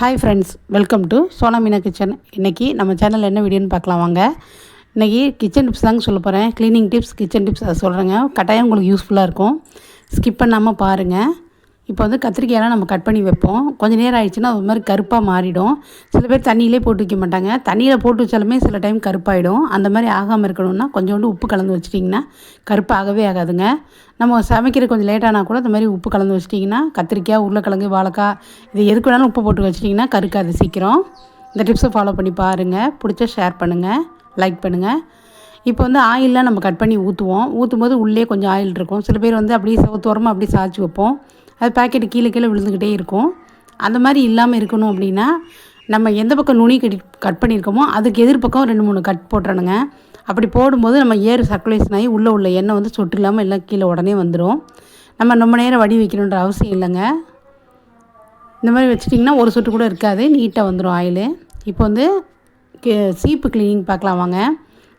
Hi friends welcome to Sona Meena kitchen இன்றைக்கி நம்ம சேனலில் என்ன வீடியோன்னு பார்க்கலாம் வாங்க. இன்றைக்கி கிச்சன் டிப்ஸ் தாங்க சொல்ல போகிறேன் க்ளீனிங் டிப்ஸ் கிச்சன் டிப்ஸ் அதை சொல்கிறேங்க கட்டாயம் உங்களுக்கு யூஸ்ஃபுல்லாக இருக்கும். ஸ்கிப் பண்ணாமல் பாருங்கள் இப்போ வந்து கத்திரிக்காயெல்லாம் நம்ம கட் பண்ணி வைப்போம். கொஞ்சம் நேரம் ஆயிடுச்சுன்னா அது மாதிரி கருப்பாக மாறிடும். சில பேர் தண்ணியிலே போட்டு வைக்க மாட்டாங்க. தண்ணியில் போட்டு வச்சாலுமே சில டைம் கருப்பாயிடும். அந்த மாதிரி ஆகாமல் இருக்கணும்னா கொஞ்சோண்டு உப்பு கலந்து வச்சிட்டிங்கன்னா கருப்பாகவே ஆகாதுங்க. நம்ம சமைக்கிற கொஞ்சம் லேட்டானா கூட இந்த மாதிரி உப்பு கலந்து வச்சிட்டிங்கன்னா கத்திரிக்காய் உருளைக்கிழங்கு வாழைக்காய் இது எதுக்கு வேணாலும் உப்பு போட்டு வச்சிட்டிங்கன்னா கருக்காது சீக்கிரம். இந்த டிப்ஸை ஃபாலோ பண்ணி பாருங்கள் பிடிச்சா ஷேர் பண்ணுங்கள் லைக் பண்ணுங்கள் இப்போ வந்து ஆயிலெலாம் நம்ம கட் பண்ணி ஊற்றுவோம் ஊற்றும் போது உள்ளே கொஞ்சம் ஆயில் இருக்கும். சில பேர் வந்து அப்படியே சவுத்தோரமாக அப்படியே சாய்ச்சி வைப்போம். அது பேக்கெட்டு கீழே கீழே விழுந்துக்கிட்டே இருக்கும். அந்த மாதிரி இல்லாமல் இருக்கணும் அப்படின்னா நம்ம எந்த பக்கம் நுனி கட்டி கட் பண்ணியிருக்கோமோ அதுக்கு எதிர்பக்கம் ரெண்டு மூணு கட் போட்டுறணுங்க. அப்படி போடும்போது நம்ம ஏர் சர்க்குலேஷன் ஆகி உள்ளே உள்ள எண்ணெய் வந்து சொட்டு இல்லாமல் எல்லாம் கீழே உடனே வந்துடும் நம்ம ரொம்ப நேரம் வடி வைக்கணுன்ற அவசியம் இல்லைங்க. இந்த மாதிரி வச்சிட்டிங்கன்னா ஒரு சொட்டு கூட இருக்காது. நீட்டாக வந்துடும் ஆயில் இப்போ வந்து சீப்பு க்ளீனிங் பார்க்கலாம் வாங்க.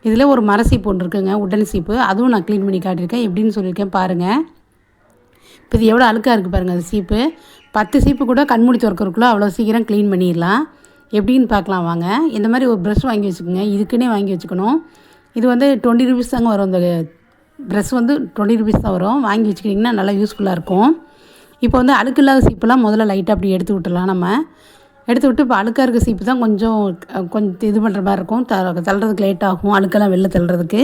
இதில் ஒரு மர சீப்பு ஒன்று இருக்குங்க. உடன் சீப்பு. அதுவும் நான் க்ளீன் பண்ணி காட்டியிருக்கேன். எப்படின்னு சொல்லியிருக்கேன் பாருங்கள் இப்போ இது எவ்வளோ அழுக்காக இருக்குது பாருங்கள் அது சீப்பு. பத்து சீப்பு கூட கண்மூடி திறக்கிறதுக்குள்ளே அவ்வளோ சீக்கிரம் க்ளீன் பண்ணிடலாம். எப்படின்னு பார்க்கலாம் வாங்க. இந்த மாதிரி ஒரு ப்ரெஷ் வாங்கி வச்சுக்கோங்க. இதுக்குன்னே வாங்கி வச்சுக்கணும். இது வந்து டுவெண்ட்டி ருபீஸ் தாங்க வரும். இந்த ப்ரெஷ் வந்து டுவெண்ட்டி ருபீஸ் தான் வரும். வாங்கி வச்சுக்கிட்டிங்கன்னா நல்லா யூஸ்ஃபுல்லாக இருக்கும். இப்போ வந்து அழுக்கு இல்லாத சீப்பெல்லாம் முதல்ல லைட்டாக அப்படி எடுத்து விட்டுலாம் நம்ம. எடுத்து விட்டு இப்போ அழுக்காக இருக்க சீப்பு தான் கொஞ்சம் கொஞ்சம் இது பண்ணுற மாதிரி இருக்கும். த தள்ளுறதுக்கு லேட் ஆகும். அழுக்கெல்லாம் வெளில தள்ளுறதுக்கு.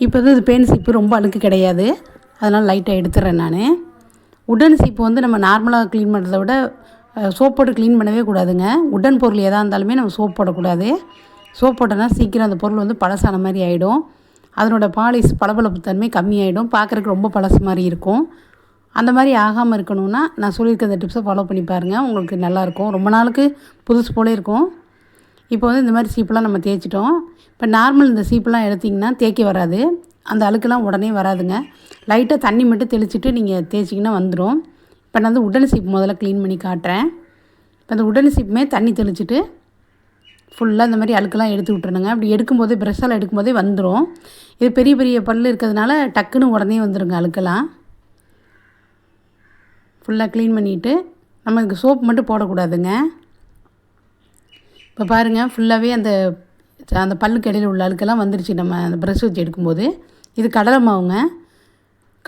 இப்போ வந்து இது பேன் சீப்பு ரொம்ப அழுக்கு கிடையாது. அதனால் லைட்டாக எடுத்துடுறேன் நான். உடன் சீப்பு வந்து நம்ம நார்மலாக க்ளீன் பண்ணுறத விட சோப் போட்டு க்ளீன் பண்ணவே கூடாதுங்க. உடன் பொருள் எதாக இருந்தாலுமே நம்ம சோப் போடக்கூடாது. சோப் போட்டோன்னா சீக்கிரம் அந்த பொருள் வந்து பழசான மாதிரி ஆகிடும் அதனோட பாலிஷ் பளபளப்பு தன்மை கம்மியாயிடும். பார்க்குறக்கு ரொம்ப பழசு மாதிரி இருக்கும். அந்த மாதிரி ஆகாமல் இருக்கணும்னா நான் சொல்லியிருக்க அந்த டிப்ஸை ஃபாலோ பண்ணி பாருங்கள் உங்களுக்கு நல்லாயிருக்கும் ரொம்ப நாளுக்கு புதுசு போலே இருக்கும். இப்போ வந்து இந்த மாதிரி சீப்பெல்லாம் நம்ம தேய்ச்சிட்டோம். இப்போ நார்மல் இந்த சீப்பெல்லாம் எடுத்திங்கன்னா தேய்க்க வராது. அந்த அழுக்கெல்லாம் உடனே வராதுங்க. லைட்டாக தண்ணி மட்டும் தெளிச்சிட்டு நீங்கள் தேய்ச்சிங்கன்னா வந்துடும் இப்போ நான் வந்து உடல் சீப் முதல்ல க்ளீன் பண்ணி காட்டுறேன். இப்போ அந்த உடல் சீப்புமே தண்ணி தெளிச்சிட்டு ஃபுல்லாக இந்த மாதிரி அழுக்கெல்லாம் எடுத்து விட்டுருணுங்க அப்படி எடுக்கும்போதே ப்ரெஷ்ஷால் எடுக்கும்போதே வந்துடும் இது பெரிய பெரிய பல் இருக்கிறதுனால டக்குன்னு உடனே வந்துடுங்க அழுக்கெல்லாம். ஃபுல்லாக க்ளீன் பண்ணிவிட்டு நம்ம இதுக்கு சோப் மட்டும் போடக்கூடாதுங்க. இப்போ பாருங்கள் ஃபுல்லாகவே அந்த அந்த பல்லுக்கு இடையில் உள்ள அழுக்கெல்லாம் வந்துருச்சு. நம்ம அந்த ப்ரெஷ் வச்சு எடுக்கும்போது. இது கடலை மாவுங்க.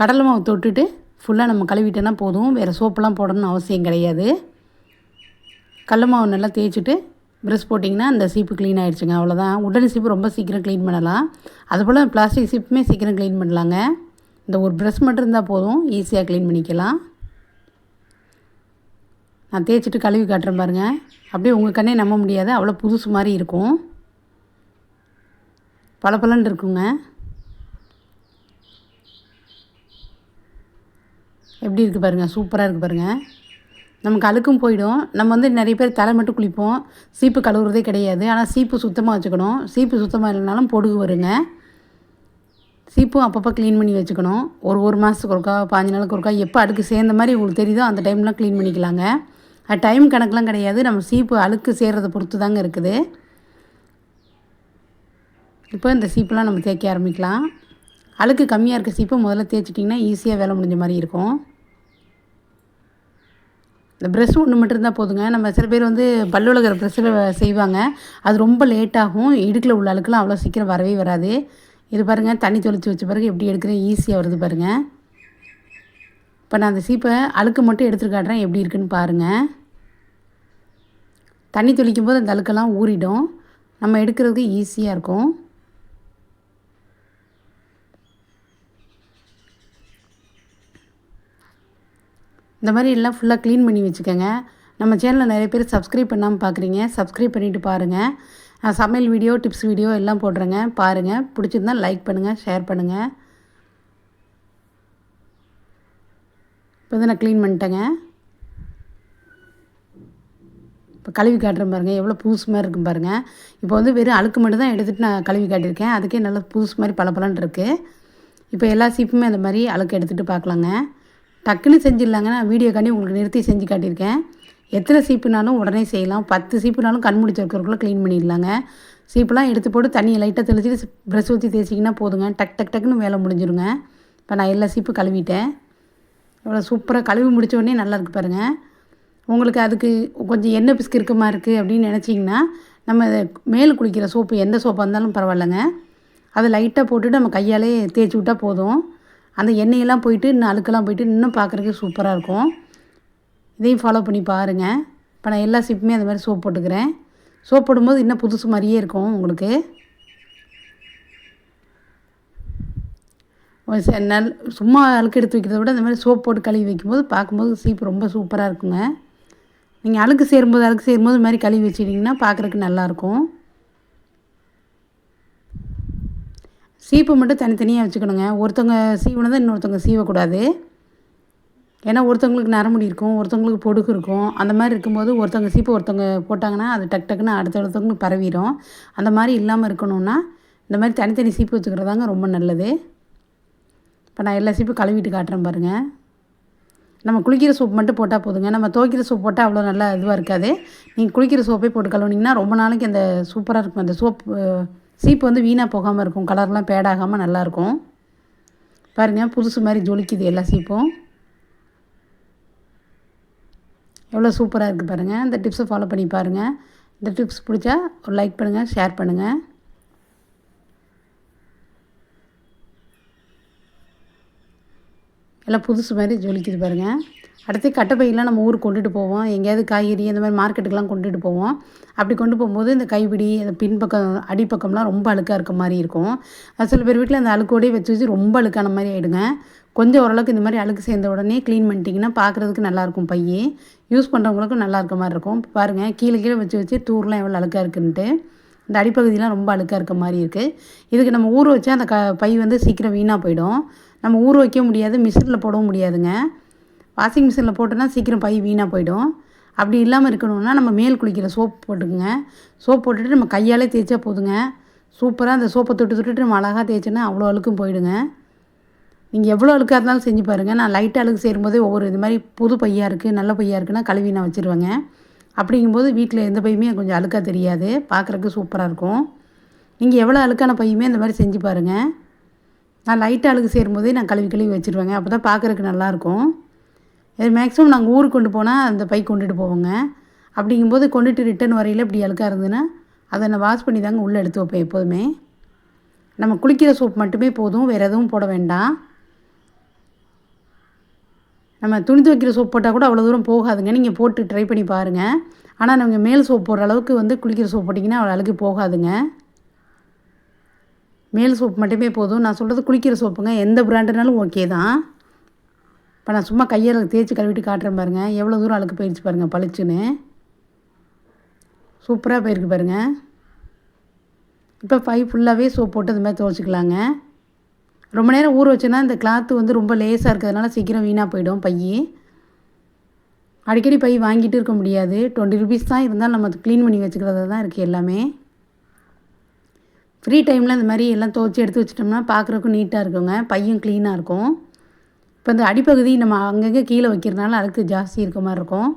கடலை மாவு தொட்டுட்டு ஃபுல்லாக நம்ம கழுவிட்டோன்னா போதும். வேறு சோப்பெல்லாம் போடணும்னு அவசியம் கிடையாது. கடல மாவு நல்லா தேய்ச்சிட்டு ப்ரெஷ் போட்டிங்கன்னா அந்த சீப்பு க்ளீன் ஆகிடுச்சுங்க அவ்வளோதான் உடனே சீப்பு ரொம்ப சீக்கிரம் க்ளீன் பண்ணலாம். அதுபோல் பிளாஸ்டிக் சீப்புமே சீக்கிரம் க்ளீன் பண்ணலாங்க. இந்த ஒரு ப்ரெஷ் மட்டும் இருந்தால் போதும். ஈஸியாக க்ளீன் பண்ணிக்கலாம். நான் தேய்ச்சிட்டு கழுவி காட்டுறேன் பாருங்கள் அப்படியே உங்கள் கண்ணே நம்ப முடியாது. அவ்வளோ புதுசு மாதிரி இருக்கும். பளபளன்னு இருக்குங்க. எப்படி இருக்குது பாருங்கள் சூப்பராக இருக்குது பாருங்கள் நமக்கு அழுக்கும் போயிடும். நம்ம வந்து நிறைய பேர் தலை மட்டும் குளிப்போம். சீப்பு கழுவுறதே கிடையாது. ஆனால் சீப்பு சுத்தமாக வச்சுக்கணும். சீப்பு சுத்தமாக இல்லைனாலும் பொடுகு வருங்க. சீப்பும் அப்பப்போ க்ளீன் பண்ணி வச்சுக்கணும். ஒரு ஒரு மாதத்துக்கு ஒருக்கா பாஞ்சு நாளுக்கு ஒருக்கா எப்போ அடுக்கு சேர்ந்த மாதிரி உங்களுக்கு தெரியுதோ அந்த டைம்லாம் க்ளீன் பண்ணிக்கலாங்க. அது டைம் கணக்கெலாம் கிடையாது. நம்ம சீப்பு அழுக்கு சேர்கிறத பொறுத்து தாங்க இருக்குது. இப்போ இந்த சீப்பெலாம் நம்ம தேய்க்க ஆரம்பிக்கலாம். அழுக்கு கம்மியாக இருக்க சீப்பை முதல்ல தேய்ச்சிட்டிங்கன்னா ஈஸியாக வேலை முடிஞ்ச மாதிரி இருக்கும். இந்த ப்ரெஷ் ஒன்று மட்டும் இருந்தால் போதுங்க. நம்ம சில பேர் வந்து பல்லுலகிற ப்ரெஷ்ஷில் செய்வாங்க. அது ரொம்ப லேட்டாகும் இடுக்கில் உள்ள அழுக்கெல்லாம் அவ்வளோ சீக்கிரம் வரவே வராது. இது பாருங்கள் தண்ணி தொளிச்சு வச்ச பிறகு எப்படி எடுக்கிறேன்? ஈஸியாக வருது பாருங்கள் இப்போ நான் அந்த சீப்பை அழுக்கு மட்டும் எடுத்துட்டு காட்டுறேன். எப்படி இருக்குன்னு பாருங்கள் தண்ணி தெளிக்கும் போது அந்த அழுக்கெல்லாம் ஊறிடும். நம்ம எடுக்கிறதுக்கு ஈஸியாக இருக்கும். இந்த மாதிரி எல்லாம் ஃபுல்லாக க்ளீன் பண்ணி வச்சுக்கோங்க. நம்ம சேனலில் நிறைய பேர் சப்ஸ்கிரைப் பண்ணாமல் பார்க்குறீங்க சப்ஸ்கிரைப் பண்ணிவிட்டு பாருங்கள் சமையல் வீடியோ டிப்ஸ் வீடியோ எல்லாம் போடுறேங்க. பாருங்கள் பிடிச்சிருந்தால் லைக் பண்ணுங்கள் ஷேர் பண்ணுங்கள் இப்போ வந்து நான் க்ளீன் பண்ணிட்டேங்க. இப்போ கழுவி காட்டுறேன் பாருங்கள் எவ்வளோ புதுசு மாதிரி இருக்கும் பாருங்கள் இப்போ வந்து வெறும் அழுக்கு மட்டும் தான் எடுத்துகிட்டு நான் கழுவி காட்டியிருக்கேன். அதுக்கே நல்லா புதுசு மாதிரி பளபளன்னு இருக்குது இப்போ எல்லா சீப்புமே அந்த மாதிரி அழுக்கு எடுத்துகிட்டு பார்க்கலாங்க. டக்குன்னு செஞ்சிடலாங்கன்னா வீடியோக்காண்டி உங்களுக்கு நிறுத்தி செஞ்சு காட்டியிருக்கேன். எத்தனை சீப்புனாலும் உடனே செய்யலாம். பத்து சீப்புனாலும் கண் முடிச்சு வைக்கிறதுக்குள்ளே க்ளீன் பண்ணிடலாங்க. சீப்பெலாம் எடுத்து போட்டு தண்ணியை லைட்டாக தெளிச்சிட்டு ப்ரெஷ் ஊற்றி தேய்ச்சிங்கன்னா போதுங்க. டக் டக் டக்குன்னு வேலை முடிஞ்சிருங்க. இப்போ நான் எல்லா சீப்பு கழுவிட்டேன். இவ்வளோ சூப்பராக கழுவி முடித்த உடனே நல்லா இருக்குது பாருங்கள் உங்களுக்கு அதுக்கு கொஞ்சம் எண்ணெய் பிசுக்கு இருக்கமா இருக்குது அப்படின்னு நினச்சிங்கன்னா நம்ம மேல் குளிக்கிற சோப்பு எந்த சோப்பாக இருந்தாலும் பரவாயில்லைங்க. அதை லைட்டாக போட்டுட்டு நம்ம கையாலே தேய்ச்சி விட்டால் போதும். அந்த எண்ணெயெல்லாம் போயிட்டு இன்னும் அழுக்கெல்லாம் போயிட்டு இன்னும் பார்க்குறதுக்கு சூப்பராக இருக்கும். இதையும் ஃபாலோ பண்ணி பாருங்கள் இப்போ நான் எல்லா சிப்புமே அந்த மாதிரி சோப் போட்டுக்கிறேன். சோப் போடும்போது இன்னும் புதுசு மாதிரியே இருக்கும் உங்களுக்கு. நல் சும்மா அழுக்கு எடுத்து வைக்கிறத விட இந்த மாதிரி சோப் போட்டு கழுவி வைக்கும்போது பார்க்கும்போது சீப்பு ரொம்ப சூப்பராக இருக்குங்க. நீங்கள் அழுக்கு சேரும்போது அழுக்கு சேரும்போது இது மாதிரி கழுவி வச்சிட்டிங்கன்னா பார்க்குறக்கு நல்லாயிருக்கும் சீப்பு மட்டும் தனித்தனியாக வச்சுக்கணுங்க. ஒருத்தவங்க சீவனதை இன்னொருத்தவங்க சீவக்கூடாது. ஏன்னா ஒருத்தவங்களுக்கு நரமுடி இருக்கும் ஒருத்தவங்களுக்கு பொடுகு இருக்கும். அந்த மாதிரி இருக்கும்போது ஒருத்தவங்க சீப்பு ஒருத்தவங்க போட்டாங்கன்னா அது டக் டக்குன்னு அடுத்த அடுத்தவங்களுக்கு பரவிடும் அந்த மாதிரி இல்லாமல் இருக்கணும்னா இந்த மாதிரி தனித்தனி சீப்பு வச்சுக்கிறதாங்க ரொம்ப நல்லது. இப்போ நான் எல்லா சீப்பும் கழுவிட்டு காட்டுறேன் பாருங்கள் நம்ம குளிக்கிற சோப் மட்டும் போட்டால் போதுங்க. நம்ம துவைக்கிற சோப் போட்டால் அவ்வளோ நல்லா இதுவாக இருக்காது. நீங்கள் குளிக்கிற சோப்பே போட்டு கழுவுனீங்கன்னா ரொம்ப நாளைக்கு அந்த சூப்பராக இருக்கும். அந்த சோப் சீப்பு வந்து வீணாக போகாமல் இருக்கும். கலர்லாம் பேடாகாமல் நல்லாயிருக்கும் பாருங்கள் புதுசு மாதிரி ஜொலிக்குது எல்லா சீப்பும். எவ்வளோ சூப்பராக இருக்குது பாருங்கள் இந்த டிப்ஸை ஃபாலோ பண்ணி பாருங்கள் இந்த டிப்ஸ் பிடிச்சா ஒரு லைக் பண்ணுங்கள் ஷேர் பண்ணுங்கள் எல்லாம் புதுசு மாதிரி ஜொலிக்குது பாருங்கள் அடுத்து கட்டைப்பையெல்லாம் நம்ம ஊருக்கு கொண்டுட்டு போவோம். எங்கேயாவது காய்கறி இந்த மாதிரி மார்க்கெட்டுக்கெலாம் கொண்டுட்டு போவோம். அப்படி கொண்டு போகும்போது இந்த கைப்பிடி அந்த பின்பக்கம் அடிப்பக்கம்லாம் ரொம்ப அழுக்காக இருக்க மாதிரி இருக்கும். சில பேர் வீட்டில் அந்த அழுக்கோடையே வச்சு வச்சு ரொம்ப அழுக்கான மாதிரி ஆகிடுங்க கொஞ்சம் ஓரளவுக்கு இந்த மாதிரி அழுக்கு சேர்ந்த உடனே க்ளீன் பண்ணிட்டிங்கன்னா பார்க்குறதுக்கு நல்லாயிருக்கும் பையே. யூஸ் பண்ணுறவங்களுக்கும் நல்லா இருக்க மாதிரி இருக்கும். பாருங்கள் கீழே கீழே வச்சு வச்சு தூர்லாம் எவ்வளோ அழுக்காக இருக்குன்ட்டு. இந்த அடிப்பகுதியெலாம் ரொம்ப அழுக்காக இருக்க மாதிரி இருக்குது இதுக்கு நம்ம ஊற வச்சா அந்த க பை வந்து சீக்கிரம் வீணாக போயிடும். நம்ம ஊற வைக்க முடியாது மிஷினில் போடவும் முடியாதுங்க. வாஷிங் மிஷினில் போட்டோன்னா சீக்கிரம் பை வீணாக போயிடும். அப்படி இல்லாமல் இருக்கணும்னா நம்ம மேல் குளிக்கிற சோப் போட்டுக்குங்க. சோப் போட்டுட்டு நம்ம கையாலே தேய்ச்சா போதுங்க. சூப்பராக அந்த சோப்பை தொட்டு தொட்டுட்டு நம்ம அழகாக தேய்ச்சோன்னா அவ்வளோ அழுக்கும் போயிடுங்க. நீங்கள் எவ்வளோ அழுக்காக இருந்தாலும் செஞ்சு பாருங்கள் நான் லைட்டாக அழுக்கு சேரும்போதே ஒவ்வொரு இது மாதிரி புது பையாக இருக்குது நல்ல பையாக இருக்குன்னா கழுவி நான் வச்சுருவேங்க. அப்படிங்கும்போது வீட்டில் எந்த பையுமே கொஞ்சம் அழுக்காக தெரியாது. பார்க்குறக்கு சூப்பராக இருக்கும். நீங்கள் எவ்வளோ அழுக்கான பையுமே இந்த மாதிரி செஞ்சு பாருங்கள் நான் லைட்டாக அழுக்கு சேரும்போதே நான் கழுவி கழுவி வச்சுருவேங்க. அப்போ தான் பார்க்குறக்கு நல்லாயிருக்கும் மேக்ஸிமம் நாங்கள் ஊருக்கு கொண்டு போனால் அந்த பை கொண்டுட்டு போவோங்க. அப்படிங்கும்போது கொண்டுட்டு ரிட்டன் வரையில் இப்படி அழுக்காக இருந்ததுன்னா அதை நான் வாஷ் பண்ணி தாங்க உள்ளே எடுத்து வைப்பேன் எப்போதுமே. நம்ம குளிக்கிற சோப் மட்டுமே போதும் வேறு எதுவும் போட வேண்டாம். நம்ம துணி துவைக்கிற சோப் போட்டால் கூட அவ்வளோ தூரம் போகாதுங்க. நீங்கள் போட்டு ட்ரை பண்ணி பாருங்கள் ஆனால் நீங்கள் மேல் சோப் போடுற அளவுக்கு வந்து குளிக்கிற சோப் போட்டிங்கன்னா அவ்வளோ அழுக்கு போகாதுங்க. மேல் சோப் மட்டுமே போதும். நான் சொல்கிறது குளிக்கிற சோப்புங்க எந்த பிராண்டுனாலும் ஓகே தான். இப்போ நான் சும்மா கையால் தேய்ச்சி கழுவிட்டு காட்டுறேன் பாருங்கள் எவ்வளோ தூரம் அழுக்கு போயிடுச்சு பாருங்கள் பளிச்சுன்னு. சூப்பராக போயிருக்கு பாருங்கள் இப்போ பை ஃபுல்லாகவே சோப் போட்டு இந்த மாதிரி துவைச்சிக்கலாங்க. ரொம்ப நேரம் ஊற வச்சோன்னா இந்த கிளாத்து வந்து ரொம்ப லேஸாக இருக்கிறதுனால சீக்கிரம் வீணாக போயிடும் பை அடிக்கடி பை வாங்கிட்டு இருக்க முடியாது. டுவெண்ட்டி ருபீஸ் தான் இருந்தாலும் நம்ம க்ளீன் பண்ணி வச்சுக்கிறது தான் இருக்குது எல்லாமே. ஃப்ரீ டைமில் இந்த மாதிரி எல்லாம் துவச்சி எடுத்து வச்சிட்டோம்னா பார்க்குறக்கும் நீட்டாக இருக்குங்க. பையும் க்ளீனாக இருக்கும். இப்போ இந்த அடிப்பகுதி நம்ம அங்கங்கே கீழே வைக்கிறதுனால அழுக்கு ஜாஸ்தி இருக்க மாதிரி இருக்கும்.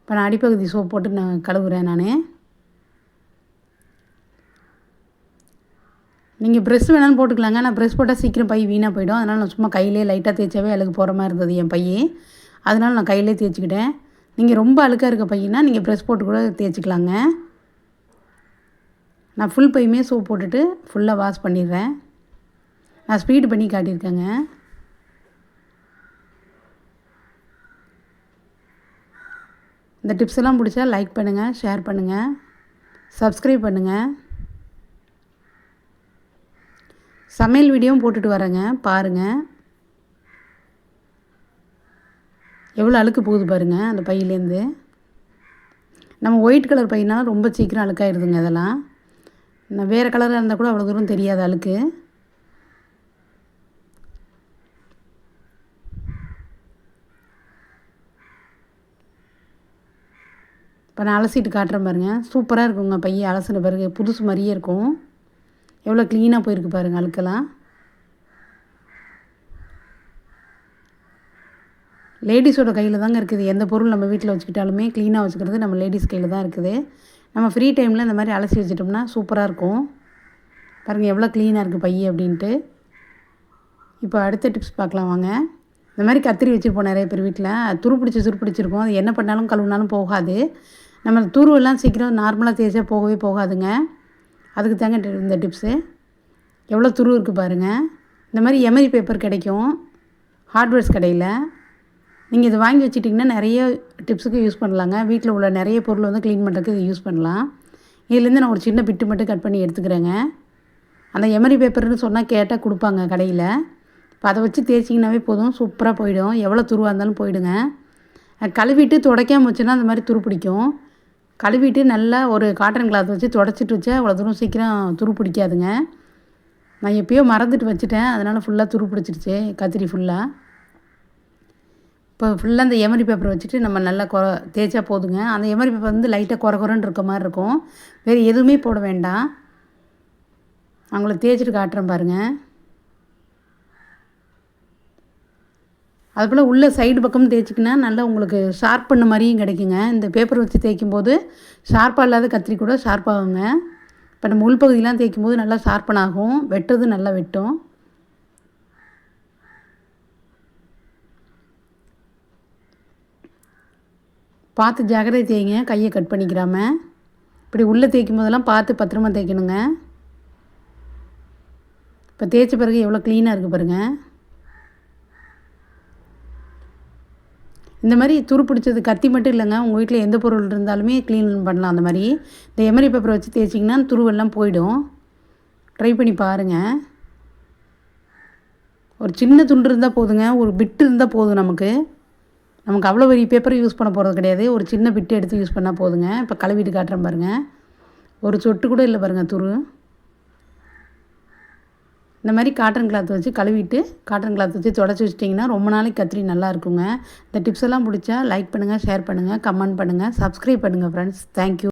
இப்போ நான் அடிப்பகுதி சோப் போட்டு நான் கழுவுறேன் நான். நீங்கள் ப்ரெஸ் வேணாலும் போட்டுக்கலாங்க. நான் ப்ரெஸ் போட்டால் சீக்கிரம் பை வீணாக போயிடும். அதனால் நான் சும்மா கையிலே லைட்டாக தேய்ச்சாவே அழுக்கு போகிற மாதிரி இருந்தது என் பைய. அதனால் நான் கையிலே தேய்ச்சிக்கிட்டேன். நீங்கள் ரொம்ப அழுக்காக இருக்க பையனா நீங்கள் ப்ரெஸ் போட்டு கூட தேய்ச்சிக்கலாங்க. நான் ஃபுல் பையுமே சோப் போட்டுட்டு ஃபுல்லாக வாஷ் பண்ணிடுறேன். நான் ஸ்பீடு பண்ணி காட்டியிருக்கேங்க. இந்த டிப்ஸ் எல்லாம் பிடிச்சா லைக் பண்ணுங்கள் ஷேர் பண்ணுங்கள் சப்ஸ்கிரைப் பண்ணுங்கள் சமையல் வீடியோவும் போட்டுட்டு வரேங்க பாருங்கள் எவ்வளோ அழுக்கு போகுது பாருங்கள் அந்த பையிலேருந்து நம்ம ஒயிட் கலர் பையனால் ரொம்ப சீக்கிரம் அழுக்காயிடுதுங்க அதெல்லாம் நான் வேறு கலராக இருந்தால் கூட அவ்வளோ தூரம் தெரியாது அழுக்கு. இப்போ நான் அலசிட்டு காட்டுறேன் பாருங்கள் சூப்பராக இருக்குங்க பையன் அலசின பிறகு. புதுசு மாதிரியே இருக்கும். எவ்வளோ க்ளீனாக போயிருக்கு பாருங்கள் அழுக்கெல்லாம். லேடிஸோட கையில் தாங்க இருக்குது. எந்த பொருள் நம்ம வீட்டில் வச்சுக்கிட்டாலுமே க்ளீனாக வச்சுக்கிறது நம்ம லேடிஸ் கையில் தான் இருக்குது. நம்ம ஃப்ரீ டைமில் இந்த மாதிரி அலசி வச்சிட்டோம்னா சூப்பராக இருக்கும். பாருங்கள் எவ்வளோ க்ளீனாக இருக்குது பைய அப்படின்ட்டு. இப்போ அடுத்த டிப்ஸ் பார்க்கலாம் வாங்க. இந்த மாதிரி கத்திரி வச்சுருப்போம் நிறைய பேர் வீட்டில் துரு பிடிச்சி துரு பிடிச்சிருக்கும் அது என்ன பண்ணாலும் கழுவுனாலும் போகாது. நம்ம துருவெல்லாம் சீக்கிரம் நார்மலாக தேய்ச்சா போகவே போகாதுங்க. அதுக்கு தாங்க இந்த டிப்ஸு எவ்வளோ துரு இருக்குது பாருங்கள் இந்த மாதிரி எமரி பேப்பர் கிடைக்கும். ஹார்ட்வேர்ஸ் கடையில். நீங்கள் இதை வாங்கி வச்சிட்டிங்கன்னா நிறைய டிப்ஸுக்கு யூஸ் பண்ணலாங்க. வீட்டில் உள்ள நிறைய பொருள் வந்து க்ளீன் பண்ணுறதுக்கு இது யூஸ் பண்ணலாம். இதுலேருந்து நான் ஒரு சின்ன பிட்டு மட்டும் கட் பண்ணி எடுத்துக்கிறேங்க. அந்த எமரி பேப்பர்னு சொன்னால் கேட்டால் கொடுப்பாங்க கடையில். இப்போ அதை வச்சு தேய்ச்சிங்கனாவே போதும். சூப்பராக போயிடும். எவ்வளோ துருவாக இருந்தாலும் போயிடுங்க. கழுவிட்டு துடைக்காம வச்சுன்னா அந்த மாதிரி துரு பிடிக்கும். கழுவிட்டு நல்லா ஒரு காட்டன் கிளாத் வச்சு தொடச்சிட்டு வச்சா அவ்வளோ தூரம் சீக்கிரம் துரு பிடிக்காதுங்க. நான் எப்பயோ மறந்துட்டு வச்சுட்டேன். அதனால் ஃபுல்லாக துரு பிடிச்சிருச்சு கத்திரி ஃபுல்லாக இப்போ ஃபுல்லாக அந்த எமரி பேப்பர் வச்சுட்டு நம்ம நல்லா கொ தேய்ச்சா போதுங்க. அந்த எமரி பேப்பர் வந்து லைட்டாக குறை குறைன்னு இருக்க மாதிரி இருக்கும். வேறு எதுவுமே போட வேண்டாம். அவங்கள தேய்ச்சிட்டு காட்டுறேன் பாருங்கள் அதுபோல் உள்ள சைடு பக்கம் தேய்ச்சிக்கினா நல்லா உங்களுக்கு ஷார்ப் பண்ண மாதிரியும் கிடைக்குங்க. இந்த பேப்பர் வச்சு தேய்க்கும் போது ஷார்ப்பாக இல்லாத கத்திரி கூட ஷார்ப்பாகுங்க இப்போ நம்ம உள்பகுதியெலாம் தேய்க்கும் போது நல்லா ஷார்ப்பன் ஆகும். வெட்டுறது நல்லா வெட்டும். பார்த்து ஜாக்கிரதை தேய்ங்க. கையை கட் பண்ணிக்கிறாம இப்படி உள்ளே தேய்க்கும் போதெல்லாம் பார்த்து பத்திரமா தேய்க்கணுங்க. இப்போ தேய்ச்ச பிறகு எவ்வளோ க்ளீனாக இருக்குது பாருங்கள் இந்த மாதிரி துரு பிடிச்சது கத்தி மட்டும் இல்லைங்க. உங்கள் வீட்டில் எந்த பொருள் இருந்தாலுமே க்ளீன் பண்ணலாம் அந்த மாதிரி. இந்த எமரி பேப்பரை வச்சு தேய்ச்சிங்கன்னா துருவெல்லாம் போயிடும். ட்ரை பண்ணி பாருங்கள் ஒரு சின்ன துண்டு இருந்தால் போதுங்க. ஒரு பிட்டு இருந்தால் போதும் நமக்கு. நமக்கு அவ்வளோ பெரிய பேப்பர் யூஸ் பண்ண போகிறது கிடையாது. ஒரு சின்ன பிட்டு எடுத்து யூஸ் பண்ணால் போதுங்க. இப்போ கழுவிட்டு காட்டுறேன் பாருங்கள் ஒரு சொட்டு கூட இல்லை பாருங்கள் துரு. இந்த மாதிரி காட்டன் கிளாத் வச்சு கழுவிட்டு காட்டன் கிளாத் வச்சு தொடச்சி வச்சிட்டிங்கன்னா ரொம்ப நாளைக்கு கத்திரி நல்லா இருக்குங்க. இந்த டிப்ஸ் எல்லாம் பிடிச்சா லைக் பண்ணுங்கள் ஷேர் பண்ணுங்கள் கமெண்ட் பண்ணுங்கள் சப்ஸ்கிரைப் பண்ணுங்கள் ஃப்ரெண்ட்ஸ் தேங்க்யூ